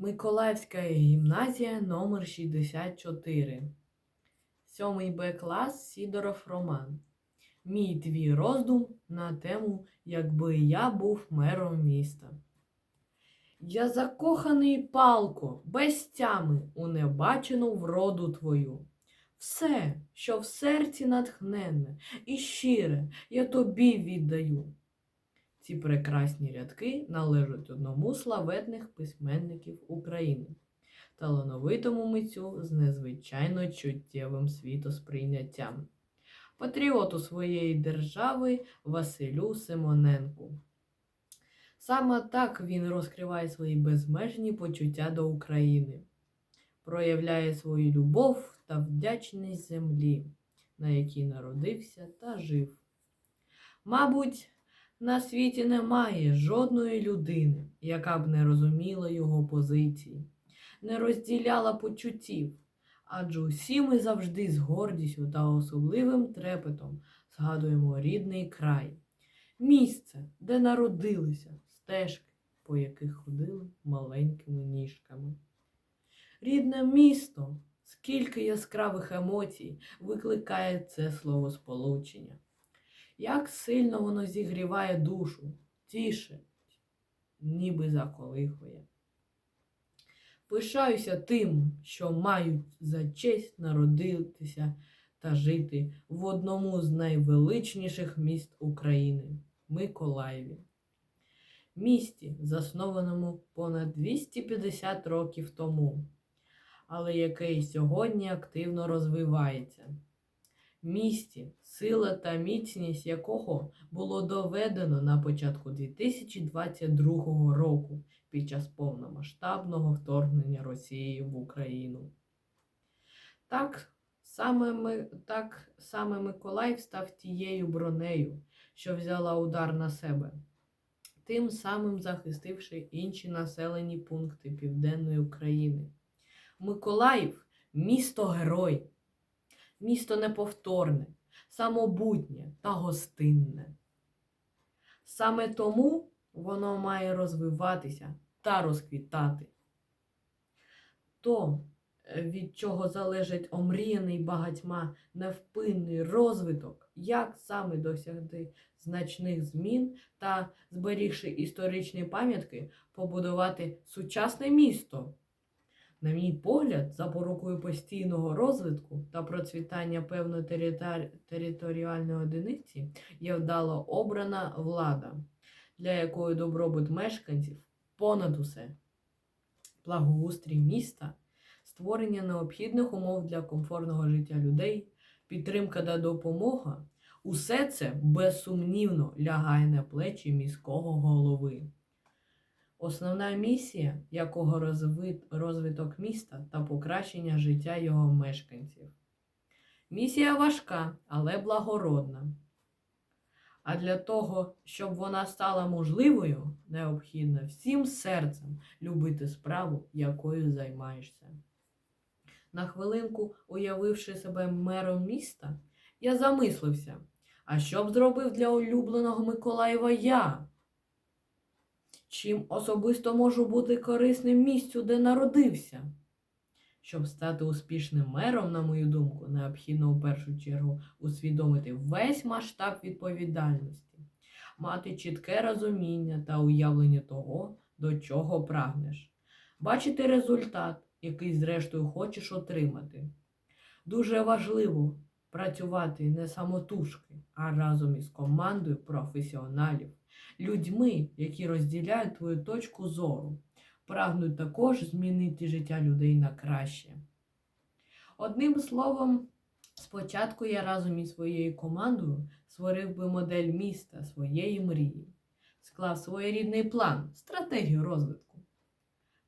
Миколаївська гімназія номер 64 Сьомий Б клас Сідоров Роман. Мій твій роздум на тему Якби я був мером міста. Я закоханий палко, без тями у небачену вроду твою. Все, що в серці натхненне і щире, я тобі віддаю. Ці прекрасні рядки належать одному з славетних письменників України, талановитому митцю з незвичайно чуттєвим світосприйняттям, патріоту своєї держави Василю Симоненку. Саме так він розкриває свої безмежні почуття до України, проявляє свою любов та вдячність землі, на якій народився та жив. Мабуть, на світі немає жодної людини, яка б не розуміла його позиції, не розділяла почуттів, адже усі ми завжди з гордістю та особливим трепетом згадуємо рідний край, місце, де народилися, стежки, по яких ходили маленькими ніжками. Рідне місто, скільки яскравих емоцій викликає це словосполучення. Як сильно воно зігріває душу, тішить, ніби заколихує. Пишаюся тим, що мають за честь народитися та жити в одному з найвеличніших міст України Миколаєві. Місті, заснованому понад 250 років тому, але яке й сьогодні активно розвивається місті, сила та міцність якого було доведено на початку 2022 року під час повномасштабного вторгнення Росії в Україну. Так саме, так саме Миколаїв став тією бронею, що взяла удар на себе, тим самим захистивши інші населені пункти Південної України. Миколаїв місто герой місто неповторне, самобутнє та гостинне. Саме тому воно має розвиватися та розквітати. То, е, від чого залежить омріяний багатьма невпинний розвиток, як саме досягти значних змін та, зберігши історичні пам'ятки, побудувати сучасне місто. На мій погляд, запорукою постійного розвитку та процвітання певної територ... територіальної одиниці є вдало обрана влада, для якої добробут мешканців понад усе, благоустрій міста, створення необхідних умов для комфортного життя людей, підтримка та допомога усе це безсумнівно лягає на плечі міського голови. Основна місія якого розвит, розвиток міста та покращення життя його мешканців. Місія важка, але благородна. А для того, щоб вона стала можливою, необхідно всім серцем любити справу, якою займаєшся. На хвилинку, уявивши себе мером міста, я замислився, а що б зробив для улюбленого Миколаєва я? Чим особисто можу бути корисним місцю, де народився. Щоб стати успішним мером, на мою думку, необхідно у першу чергу усвідомити весь масштаб відповідальності, мати чітке розуміння та уявлення того, до чого прагнеш, бачити результат, який, зрештою, хочеш отримати. Дуже важливо працювати не самотужки, а разом із командою професіоналів, людьми, які розділяють твою точку зору, прагнуть також змінити життя людей на краще. Одним словом, спочатку я разом із своєю командою створив би модель міста своєї мрії, склав своєрідний план, стратегію розвитку.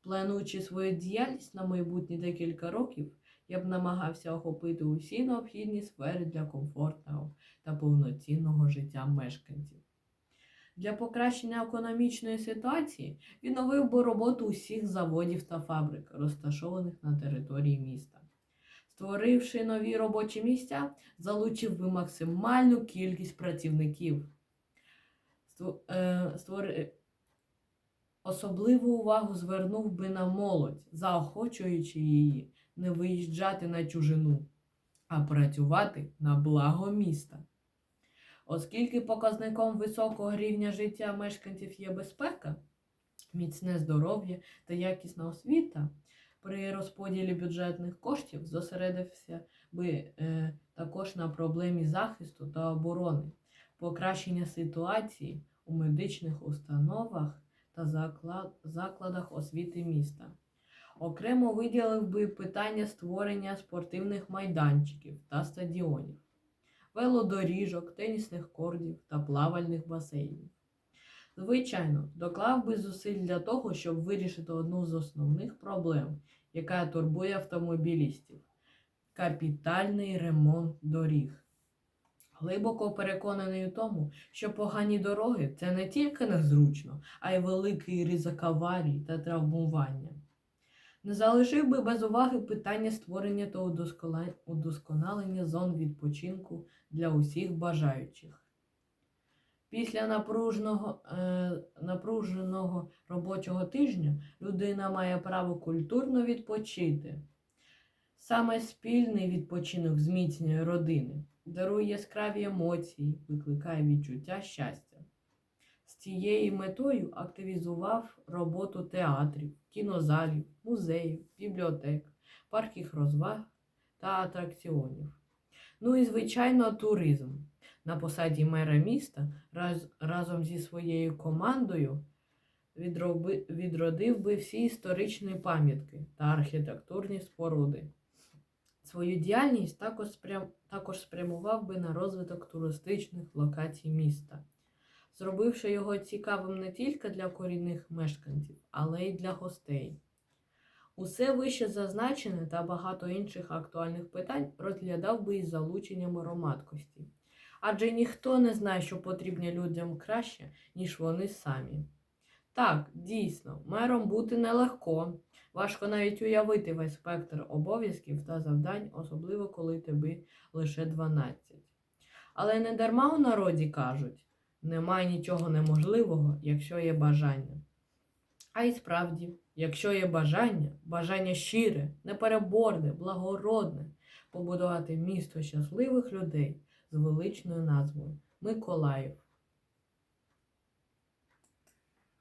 Плануючи свою діяльність на майбутні декілька років, я б намагався охопити усі необхідні сфери для комфортного та повноцінного життя мешканців. Для покращення економічної ситуації відновив би роботу усіх заводів та фабрик, розташованих на території міста. Створивши нові робочі місця, залучив би максимальну кількість працівників. Створ... е. Особливу увагу звернув би на молодь, заохочуючи її не виїжджати на чужину, а працювати на благо міста. Оскільки показником високого рівня життя мешканців є безпека, міцне здоров'я та якісна освіта, при розподілі бюджетних коштів зосередився би е, також на проблемі захисту та оборони, покращення ситуації у медичних установах та заклад, закладах освіти міста. Окремо виділив би питання створення спортивних майданчиків та стадіонів, велодоріжок, тенісних кордів та плавальних басейнів. Звичайно, доклав би зусиль для того, щоб вирішити одну з основних проблем, яка турбує автомобілістів капітальний ремонт доріг. Глибоко переконаний у тому, що погані дороги це не тільки незручно, а й великий ризик аварій та травмування. Не залишив би без уваги питання створення та удосконалення зон відпочинку для усіх бажаючих. Після напруженого, е, напруженого робочого тижня людина має право культурно відпочити. Саме спільний відпочинок зміцнює родини, дарує яскраві емоції, викликає відчуття щастя. З цією метою активізував роботу театрів, кінозалів, музеїв, бібліотек, парків розваг та атракціонів. Ну і, звичайно, туризм. На посаді мера міста раз, разом зі своєю командою відроби, відродив би всі історичні пам'ятки та архітектурні споруди. Свою діяльність також, спрям, також спрямував би на розвиток туристичних локацій міста, зробивши його цікавим не тільки для корінних мешканців, але й для гостей. Усе вище зазначене та багато інших актуальних питань розглядав би із залученням громадськості. Адже ніхто не знає, що потрібно людям краще, ніж вони самі. Так, дійсно, мером бути нелегко. Важко навіть уявити весь спектр обов'язків та завдань, особливо коли тебе лише 12. Але не дарма у народі кажуть: немає нічого неможливого, якщо є бажання. А й справді, якщо є бажання, бажання щире, непереборне, благородне, побудувати місто щасливих людей з величною назвою Миколаїв.